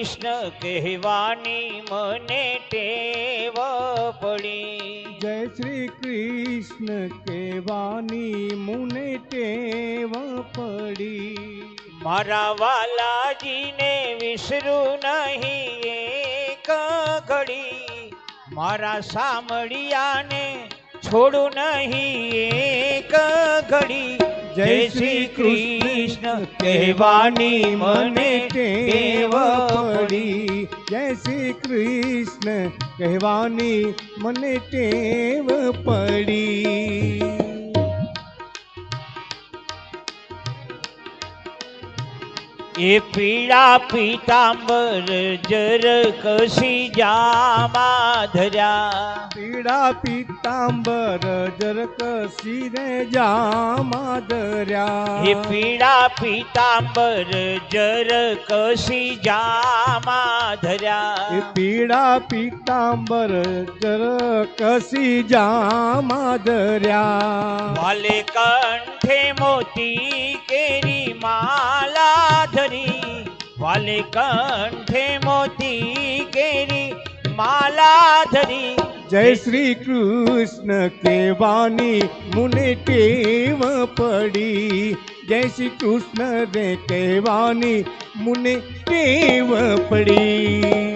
કૃષ્ણ કહેવાની મને ટેવ પડી. જય શ્રી કૃષ્ણ કહેવાની મુને ટેવ પડી. મારા વાલાજીને વિસરું નહીં એક ઘડી. મારા સામળિયાને છોડું નહીં એક ઘડી. જય શ્રી કૃષ્ણ. કહેવાની મને ટેવ પડી. જય શ્રી કૃષ્ણ. કહેવાની મને ટેવ પડી. એ પીળા પીતાંબર જર કસી જામા ધર્યા પીળા પીતાંબર જરક શિરે જામા એ દર્યા પીળા પીતાંબર જર કસી જામા એ ધર્યા પીળા પીતાંબર જરક શી જામા દર્યા વાલે કંઠે મોતી કેરી માલા ધરી વાલે કંઠે મોતી કેરી, માલા ધરી. જય શ્રી કૃષ્ણ કેવાની મુને ટેવ પડી. જય શ્રી કૃષ્ણ રે કહેવાની મુને ટેવ પડી.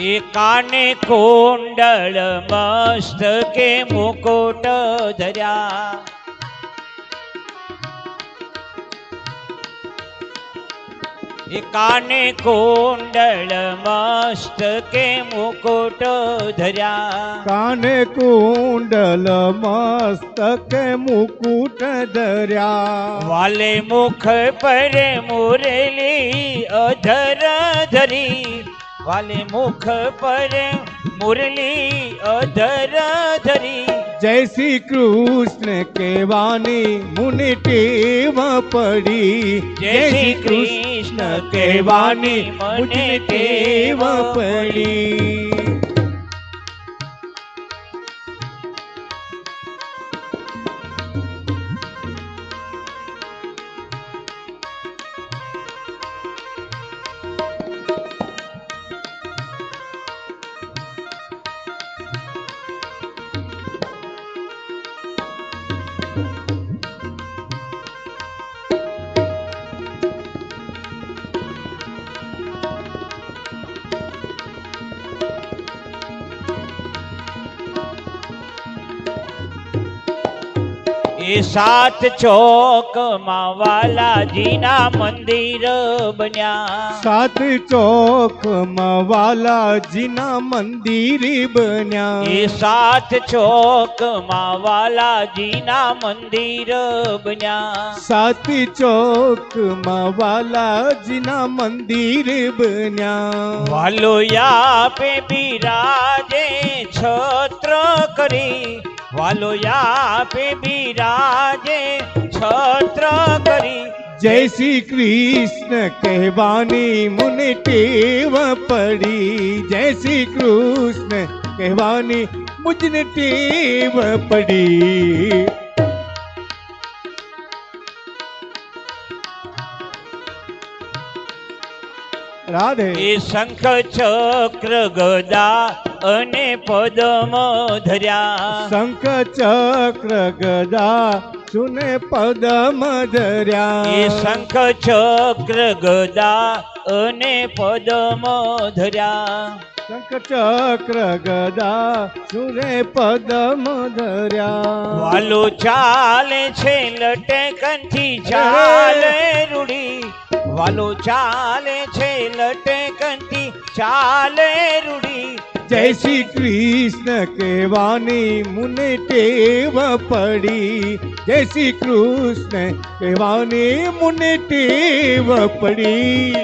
એ કાને કોંડળ મસ્તકે મુકુટ ધર્યા. એ કાને કોંડળ મસ્તકે મુકુટ ધર્યા. કાને કુંડલ મસ્તક મુકુટ ધર્યા. વાલે મુખ પર મુરલી અધર ધરી. વાલે મુખ પર મુરલી અધર ધરી. જય શ્રી કૃષ્ણ કેવાની મુને ટેવ પડી. જય શ્રી કૃષ્ણ કેવાની મને ટેવ પડી. એ સાત ચોકમાં વાલાજીના મંદિર બન્યા. સાત ચોકમાં વાલાજીના મંદિર બન્યા. એ સાત ચોકમાં વાલાજીના મંદિર બન્યા. સાત ચોકમાં વાલાજીના મંદિર બન્યા. વાલો યાપે બિરાજે છત્ર કરી. વાલો યાપે બિરાજે છત્ર કરી. જય શ્રી કૃષ્ણ કહેવાની મુને ટેવ પડી. જય શ્રી કૃષ્ણ કહેવાની મુજને ટેવ પડી. રાધે. એ શંખ ચક્ર ગદા અને પદમ ધર્યા. શંખ ચક્ર ગદા સુને પદમ એ ધર્યા. શંખ ચક્ર ગદા અને પદમ ધર્યા. શંખ ચક્ર ગદા સુરે પદમ ધર્યા. વાલો ચાલે છે લટકનથી ચાલે રૂડી વાલો ચાલે છે લટકનથી ચાલે રૂડી જય શ્રી કૃષ્ણ કહેવાની મુને ટેવ પડી. જય શ્રી કૃષ્ણ કહેવાની મુને ટેવ પડી.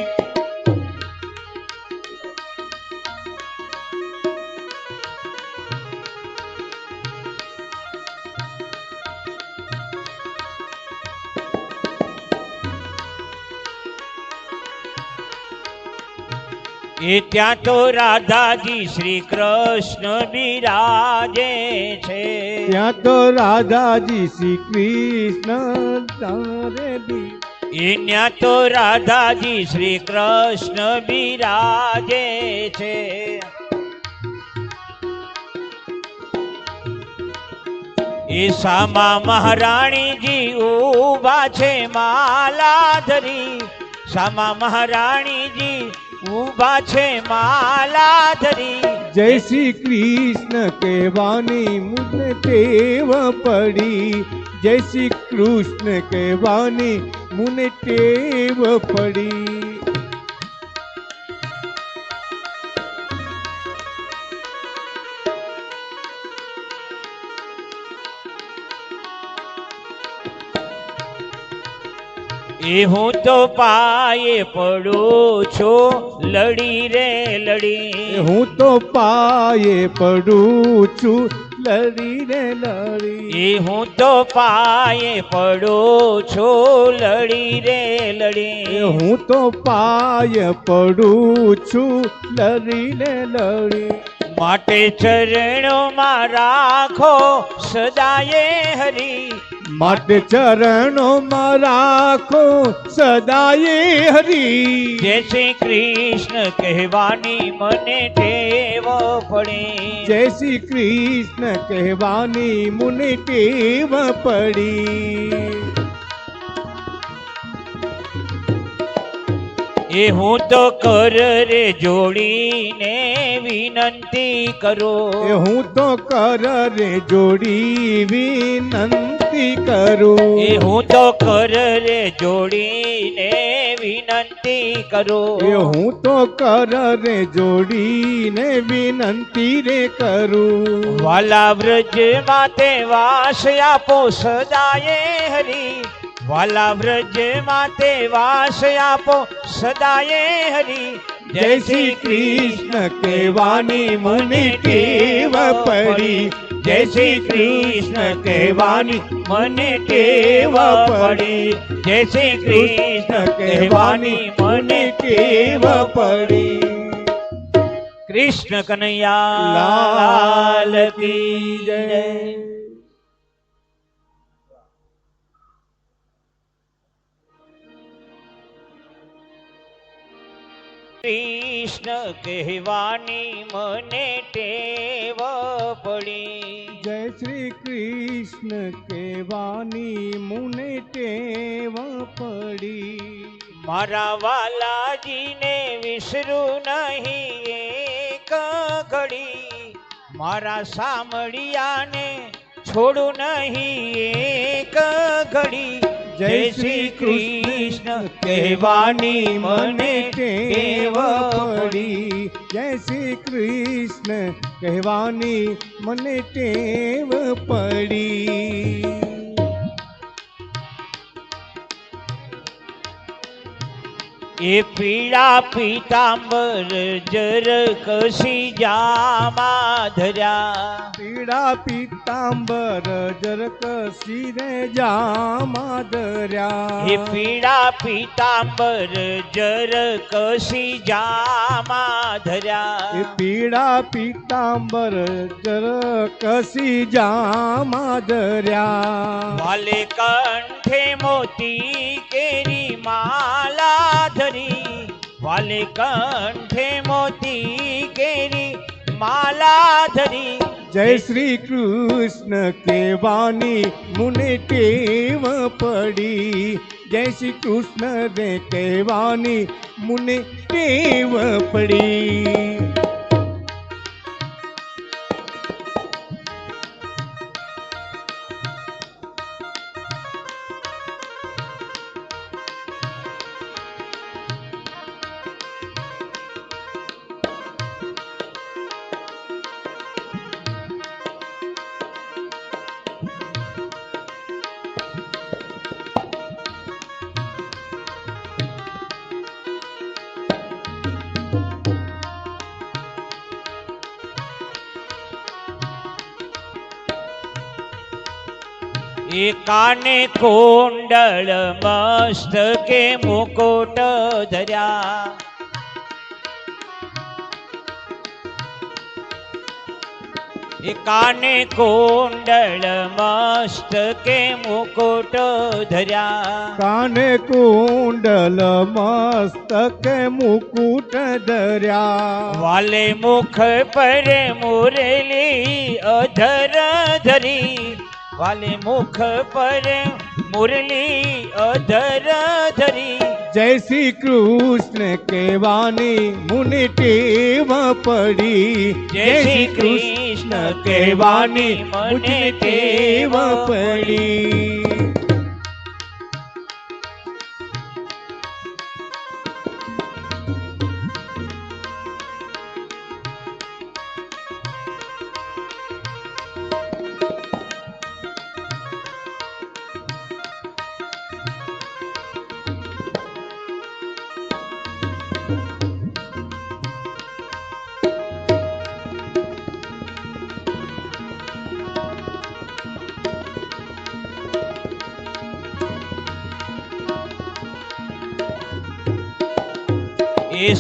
એ ત્યાં તો રાધાજી શ્રી કૃષ્ણ બિરાજે છે. ત્યાં તો રાધાજી શ્રી કૃષ્ણ તારે એ ત્યાં તો રાધાજી શ્રી કૃષ્ણ બિરાજે છે. એ સામા મહારાણીજી ઊભા છે માલા ધરી. સામા મહારાણીજી ઊભા છે માલા ધરી જય શ્રી કૃષ્ણ કહેવાની મુને ટેવ પડી. જય શ્રી કૃષ્ણ કહેવાની મુને ટેવ પડી. એ હું તો પાયે પડું છું લડી રે લડી. હું તો પાયે પડું છું લડી રે લડી. એ હું તો પાયે પડું છું લડી રે લડી. હું તો પાયે પડું છું લડી રે લડી. માટે ચરણોમાં રાખો સદાયે હરી. માટે ચરણોમાં રાખો સદાયે હરી. જય શ્રી કૃષ્ણ કહેવાની મને ટેવ પડી. જય શ્રી કૃષ્ણ કહેવાની મને ટેવ પડી. એ હું તો કર રે જોડીને વિનંતી એ કરું હું તો કર રે જોડી વિનંતી કરું. એ હું તો કર રે જોડીને વિનંતી એ કરું હું તો કર રે જોડીને વિનંતી રે કરું. વાલા વ્રજ માતે વાસ આપો સદાયે હરી. વાલા વ્રજ માતે વાસ આપો સદાયે હરી. જય શ્રી કૃષ્ણ કહેવાની મને ટેવ પડી. જય શ્રી કૃષ્ણ કહેવાની મને ટેવ પડી. જય શ્રી કૃષ્ણ કહેવાની મને ટેવ પડી. કૃષ્ણ કનૈયા લાલ કી જય. કૃષ્ણ કહેવાની મને ટેવ પડી. જય શ્રી કૃષ્ણ કહેવાની મુને ટેવ પડી. મારા વાલાજીને વિસરું નહીં એક ઘડી. મારા સામળિયાને છોડું નહીં એક ઘડી. જય શ્રી કૃષ્ણ. કહેવાની મને ટેવ પડી. જય શ્રી કૃષ્ણ. કહેવાની મને ટેવ પડી. એ પીળા પીતાંબર જર કસી જામા ધર્યા પીળા પીતાંબર જરક શિરે જામા એ દર્યા પીળા પીતાંબર જર કસી જામા એ ધર્યા પીળા પીતાંબર જરક શી જામા દર્યા વાલે કંઠે મોતી કેરી માલા ધરી વાલે કંઠે મોતી કેરી માલા ધરી જય શ્રી કૃષ્ણ કેવાની મુને ટેવ પડી. જય શ્રી કૃષ્ણ રે કહેવાની મુને ટેવ પડી. એ કોંડળ મસ્તકે મુકોટ ધર્યા. એ કોંડળ કુંડળ મસ્તકે મુકુટ ધર્યા. કાને કુંડલ મસ્તકે મુકુટ ધર્યા. વાલે મુખ પર મુરલી અધર ધરી. વાલે મુખ પર મુરલી અધર ધરી. જય શ્રી કૃષ્ણ કહેવાની મુનિ ટેવ પડી. જય શ્રી કૃષ્ણ કહેવાની મને ટેવ પડી.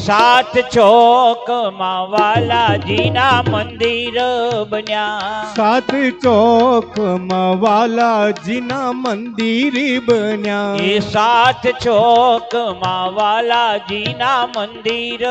સાત ચોકમાં વાલાજીના મંદિર બન્યા. સાત ચોકમાં વાલાજીના મંદિર બન્યા. એ સાત ચોકમાં વાલાજીના મંદિર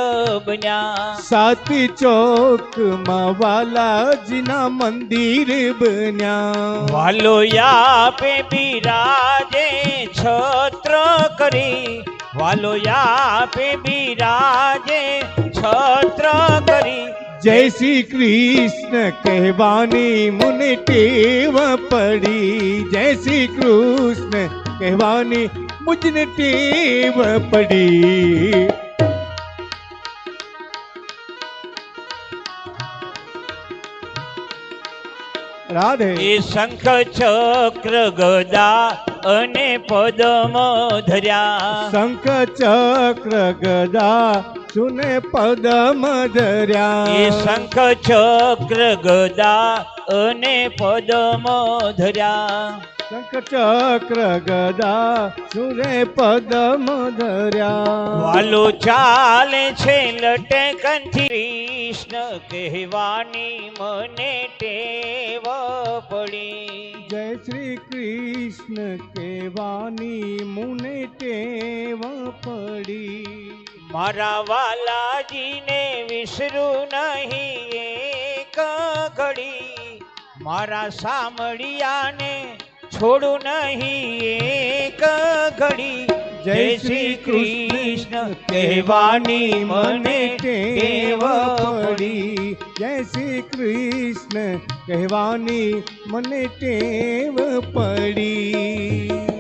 બન્યા. સાત ચોકમાં વાલાજીના મંદિર બન્યા. વાલો યાપે બિરાજે છત્ર કરી. વાલો યાપે બિરાજે છત્ર કરી. જય શ્રી કૃષ્ણ કહેવાની મુનિ ટેવ પડી. જય શ્રી કૃષ્ણ કહેવાની મુજને ટેવ પડી. રાધે. એ શંખ ચક્ર ગદા અને પદમ ધર્યા. શંખ ચક્ર ગદા સુને પદમ ધર્યા. એ શંખ ચક્ર ગદા અને પદમ ધર્યા. શંખ ચક્ર ગદા સુરે પદમ ધર્યા. વાલો ચાલે છે લટકનથી કૃષ્ણ કહેવાની મને ટેવ પડી. કૃષ્ણ કહેવાની મુને ટેવ પડી. મારા વાલાજીને વિસરું નહીં એક ઘડી. મારા સામળિયાને છોડું નહીં એક ઘડી. જય શ્રી કૃષ્ણ કહેવાની મને ટેવ પડી. પડી. જય શ્રી કૃષ્ણ કહેવાની મને ટેવ પડી.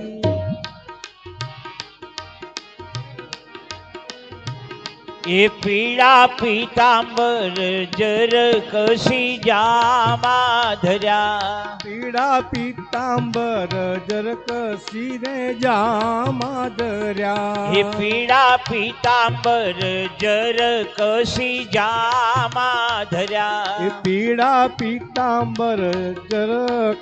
એ પીળા પીતાંબર જર કસી જામા ધર્યા. પીળા પીતાંબર જર કસી રે જામા ધર્યા. એ પીળા પીતાંબર જર કસી જામા એ ધર્યા પીળા પીતાંબર જર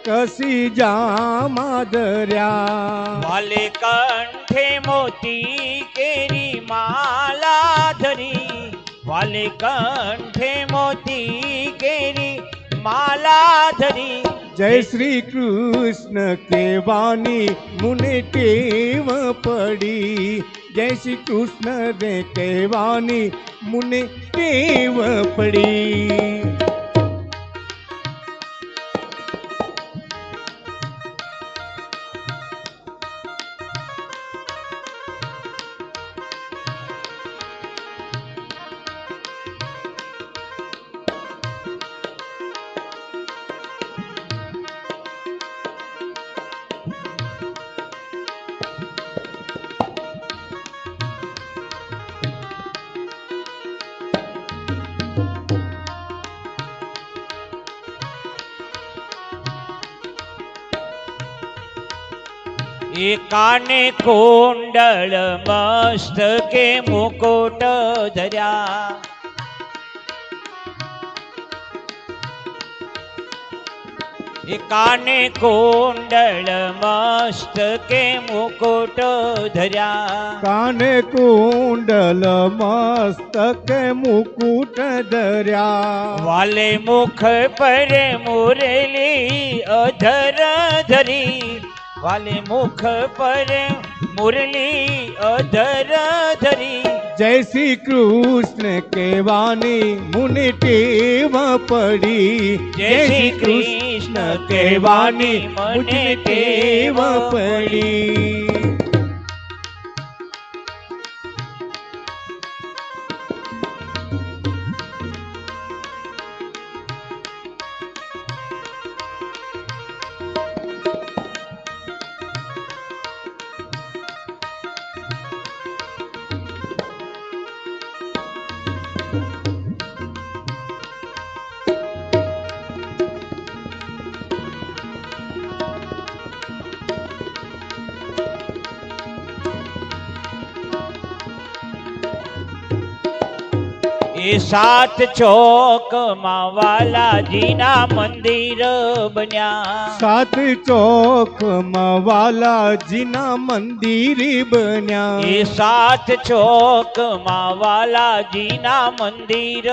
કસી જામા ધર્યા. વાલે કંઠે મોતી કેરી માલા ધરી વાલે કંઠે મોતી કેરી, માલા ધરી. જય શ્રી કૃષ્ણ કેવાની મુને ટેવ પડી. જય શ્રી કૃષ્ણ રે કેવાની મુને ટેવ પડી. એ કાને કુંડળ મસ્તકે મુકુટ ધર્યા. એ કાને કુંડળ મસ્તકે મુકુટ ધર્યા. કાને કુંડલ મસ્તકે મુકુટ ધર્યા. વાલે મુખ પર મુરલી અધર ધરી. વાલે મુખ પર મુરલી અધર ધરી. જય શ્રી કૃષ્ણ કેવાની મુનિ ટેવ પડી. જય શ્રી કૃષ્ણ કહેવાની મુનિ ટેવ પડી. એ સાત ચોકમાં વાલાજીના મંદિર બન્યા. સાત ચોકમાં વાલાજીના મંદિર બન્યા. એ સાત ચોકમાં વાલાજીના મંદિર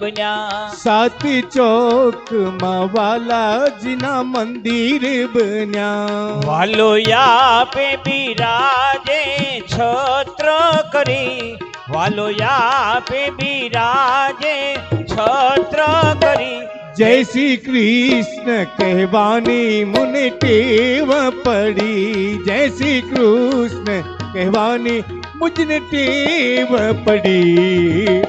બન્યા. સાત ચોકમાં વાલાજીના મંદિર બન્યા. વાલો યાપે બિરાજે છત્ર કરી. વાલો યાપે બિરાજે છત્ર કરી. જય શ્રી કૃષ્ણ કહેવાની મુને ટેવ પડી. જય શ્રી કૃષ્ણ કહેવાની મુજને ટેવ પડી.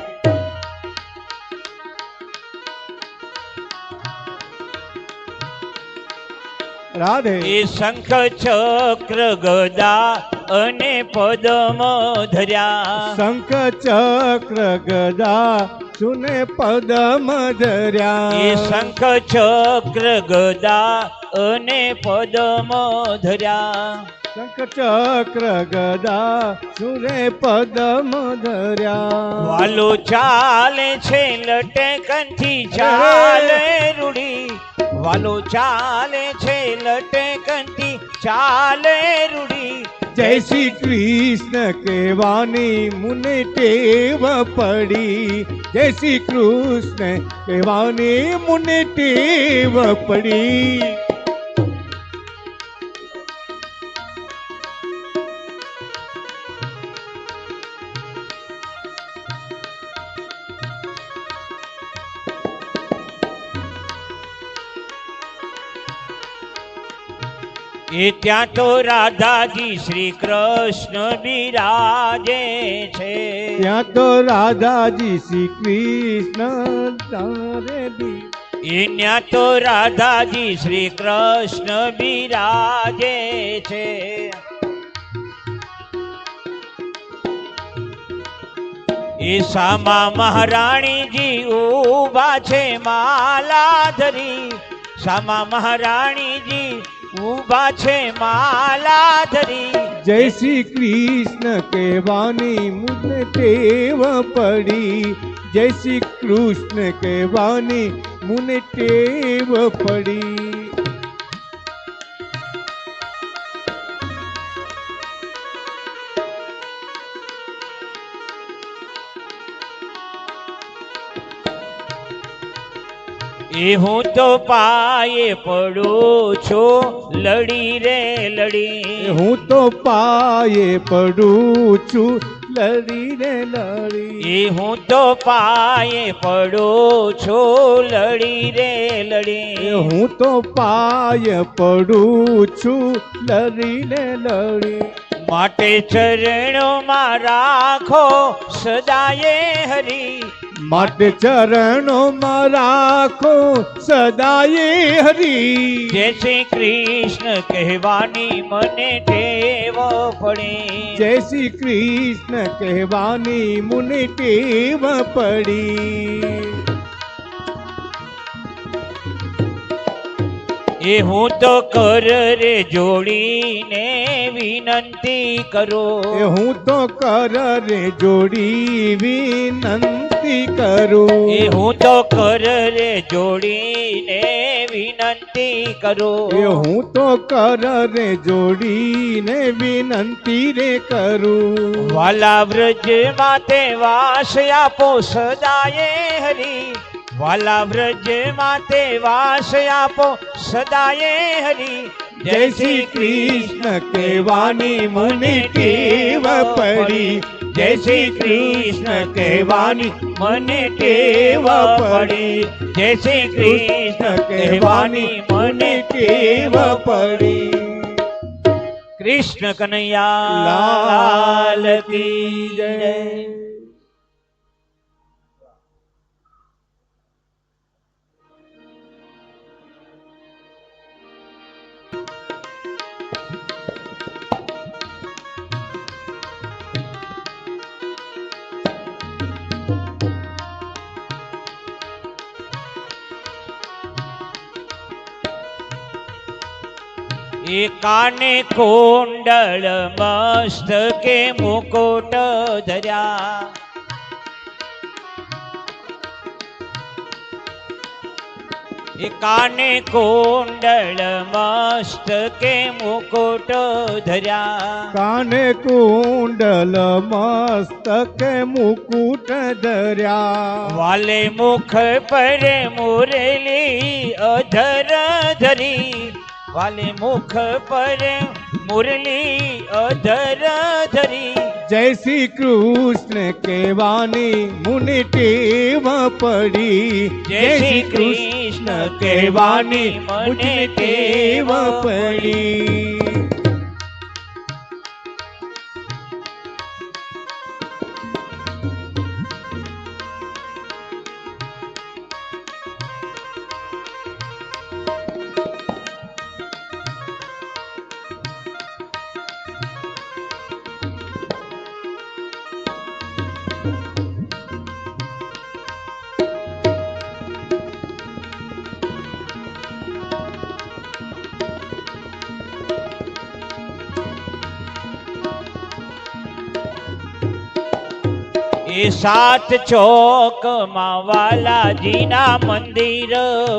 રાધે. એ શંખ ચક્ર ગદા અને પદમ ધર્યા. શંખ ચક્ર ગદા સુને પદમ એ ધર્યા. શંખ ચક્ર ગદા અને પદમ ધર્યા. શંખ ચક્ર ગદા સુરે પદમ ધર્યા. વાલો ચાલે છે લટકનથી ચાલે રૂડી. વાલો ચાલે છે લટકનથી ચાલે રૂડી. જય શ્રી કૃષ્ણ કહેવાની મુને ટેવ પડી. જય શ્રી કૃષ્ણ કહેવાની મુને ટેવ પડી. એ ત્યાં તો રાધાજી શ્રી કૃષ્ણ બિરાજે છે. ત્યાં તો રાધાજી શ્રી કૃષ્ણ તારે એ ત્યાં તો રાધાજી શ્રી કૃષ્ણ બિરાજે છે. એ સામા મહારાણીજી ઊભા છે માલા ધરી. સામા મહારાણીજી ઊભા છે માલા ધરી જય શ્રી કૃષ્ણ કહેવાની મુને ટેવ પડી. જય શ્રી કૃષ્ણ કહેવાની મુને ટેવ પડી. એ હું તો પાયે પડું છું લડી રે લડી. હું તો પાયે પડું છું લડી રે લડી. એ હું તો પાયે પડું છું લડી રે લડી. હું તો પાયે પડું છું લડી રે લડી. માટે ચરણોમાં રાખો સદાયે હરી. માટે ચરણોમાં રાખો સદાયે હરી. જય શ્રી કૃષ્ણ કહેવાની મને ટેવ પડી. જય શ્રી કૃષ્ણ કહેવાની મુને ટેવ પડી. એ હું તો કર રે જોડીને વિનંતી કરો. એ હું તો કર રે જોડી વિનંતી કરું. એ હું તો કર રે જોડીને વિનંતી કરો. એ હું તો કર રે જોડીને વિનંતી રે કરું. વાલા વ્રજ માતે વાસ આપો સદાયે હરી. વાલા વ્રજ માતે વાસ આપો સદાયે હરી. જય શ્રી કૃષ્ણ. કહેવાની મને ટેવ પડી. જય શ્રી કૃષ્ણ કહેવાની મને ટેવ પડી. જય શ્રી કૃષ્ણ કહેવાની મને ટેવ પડી. કૃષ્ણ કનૈયા લાલ કી જય. એ કાને કુંડળ મસ્તકે મુકુટ ધર્યા. એ કાને કુંડળ મસ્તકે મુકુટ ધર્યા. કાને કુંડલ મસ્તકે મુકુટ ધર્યા. વાલે મુખ પર મુરલી અધર ધરી. વાલે મુખ પર મુરલી અધર ધરી. જય શ્રી કૃષ્ણ કહેવાની મુનિ ટેવ પડી. જય શ્રી કૃષ્ણ કહેવાની મુનિ ટેવ પડી. એ સાત ચોકમાં વાલાજીના મંદિર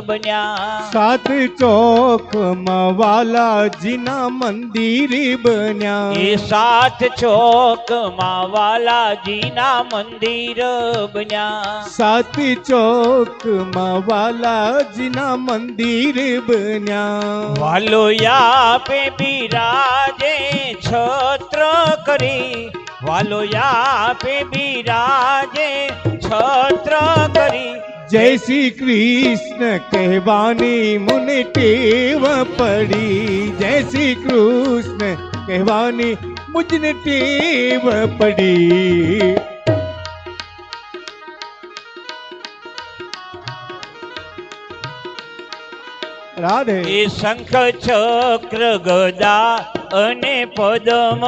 બન્યા. સાત ચોકમાં વાલાજીના મંદિર બન્યા. એ સાત ચોકમાં વાલાજીના મંદિર બન્યા. સાત ચોકમાં વાલાજીના મંદિર બન્યા. વાલો યાપે બિરાજે છત્ર કરી. વાલો યાપે બિરાજે છત્ર કરી. જય શ્રી કૃષ્ણ કહેવાની મુનિ ટેવ પડી. જય શ્રી કૃષ્ણ કહેવાની મુજને ટેવ પડી. રાધે. એ શંખ ચક્ર ગદા અને પદમ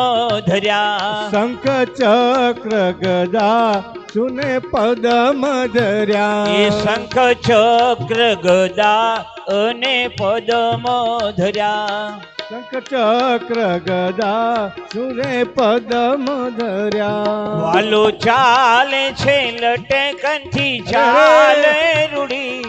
ધર્યા. શંખ ચક્ર ગદા સુને પદમ ધર્યા. એ શંખ ચક્ર ગદા અને પદમ ધર્યા. શંખ ચક્ર ગદા સુરે પદમ ધર્યા. વાલો ચાલે છે લટકનથી ચાલે રૂડી.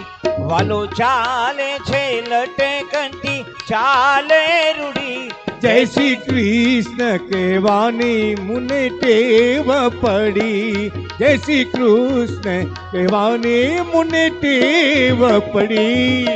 વાલો ચાલે છે લટકનથી ચાલે રૂડી. જય શ્રી કૃષ્ણ કહેવાની મુને ટેવ પડી. જય શ્રી કૃષ્ણ કહેવાની મુને ટેવ પડી.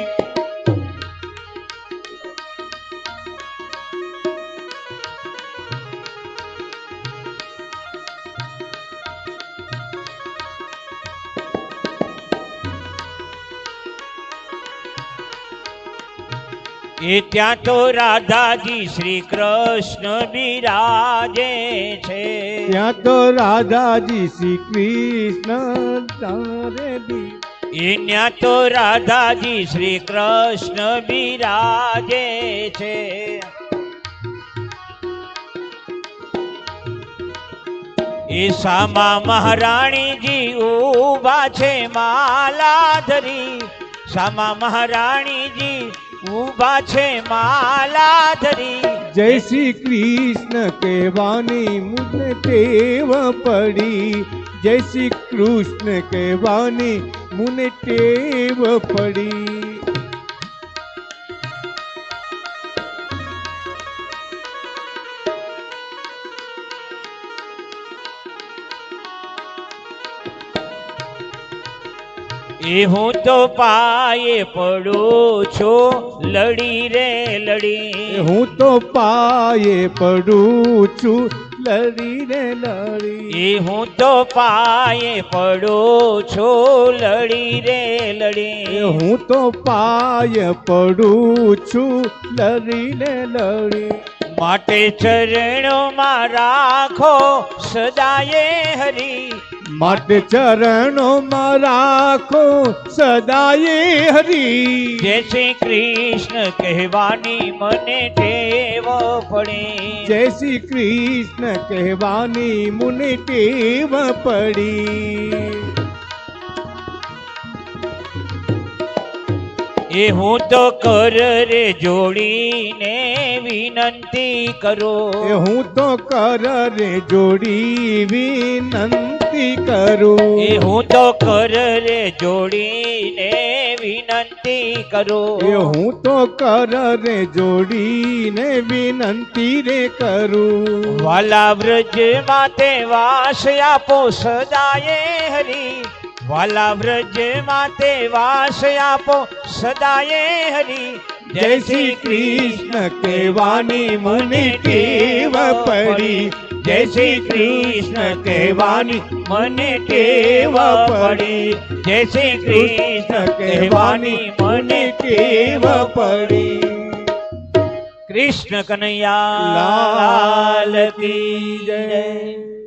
એ ત્યાં તો રાધાજી શ્રી કૃષ્ણ બિરાજે છે. ત્યાં તો રાધાજી શ્રી કૃષ્ણ તારે એ ત્યાં તો રાધાજી શ્રી કૃષ્ણ બિરાજે છે. એ સામા મહારાણીજી ઊભા છે માલા ધરી. સામા મહારાણીજી ઊભા છે માલા ધરી જય શ્રી કૃષ્ણ કહેવાની મુજને ટેવ પડી. જય શ્રી કૃષ્ણ કહેવાની મુને ટેવ પડી. એ હું તો પાયે પડું છું લડી રે લડી. હું તો પાયે પડું છું લડી રે લડી. એ હું તો પાયે પડું છું લડી રે લડી. હું તો પાયે પડું છું લડી રે લડી. માટે ચરણોમાં રાખો સદાયે હરી. માટે ચરણોમાં રાખો સદાયે હરી. જય શ્રી કૃષ્ણ કહેવાની મને ટેવ પડી. જય શ્રી કૃષ્ણ કહેવાની મને ટેવ પડી. એ હું તો કર રે જોડીને વિનંતી કરો. એ હું તો કર રે જોડી વિનંતી કરું. એ હું તો કર રે જોડીને વિનંતી કરો. એ હું તો કર રે જોડીને વિનંતી રે કરું. વાલા વ્રજ માતે વાસ આપો સદાયે હરી. વાલા વ્રજ માતે વાસ આપો સદાયે હરી. જય શ્રી કૃષ્ણ. કહેવાની મને ટેવ પડી. જય શ્રી કૃષ્ણ કહેવાની મને ટેવ પડી. જય શ્રી કૃષ્ણ કહેવાની મને ટેવ પડી. કૃષ્ણ કનૈયા લાલ કી જય.